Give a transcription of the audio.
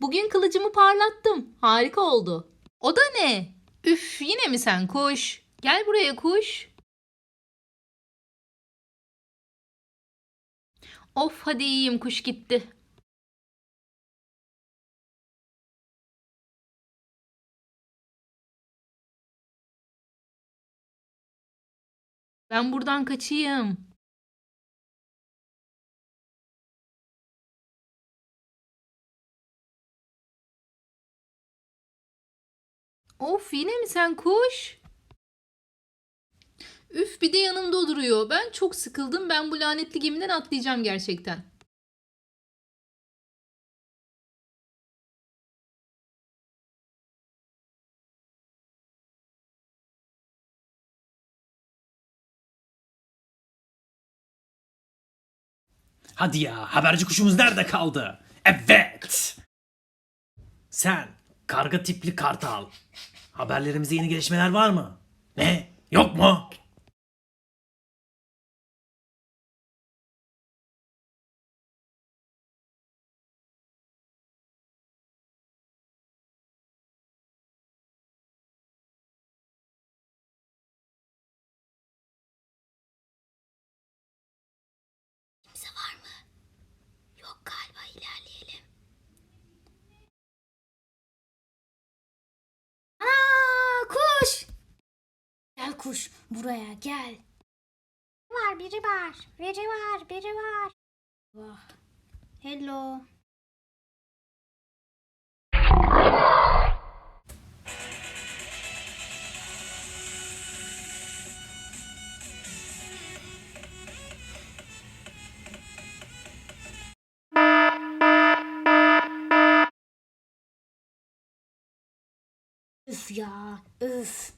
Bugün kılıcımı parlattım. Harika oldu. O da ne? Üf yine mi sen kuş? Gel buraya kuş. Of hadi iyiyim kuş gitti. Ben buradan kaçayım. Of yine mi sen kuş? Üf bir de yanımda duruyor. Ben çok sıkıldım. Ben bu lanetli gemiden atlayacağım gerçekten. Hadi ya haberci kuşumuz nerede kaldı? Evet. Sen karga tipli kartal. Haberlerimizde yeni gelişmeler var mı? Ne? Yok mu? Yok galiba ilerleyelim. Aa kuş. Gel kuş buraya gel. Var biri var. Biri var biri var. Vah. Hello. Üf ya üf.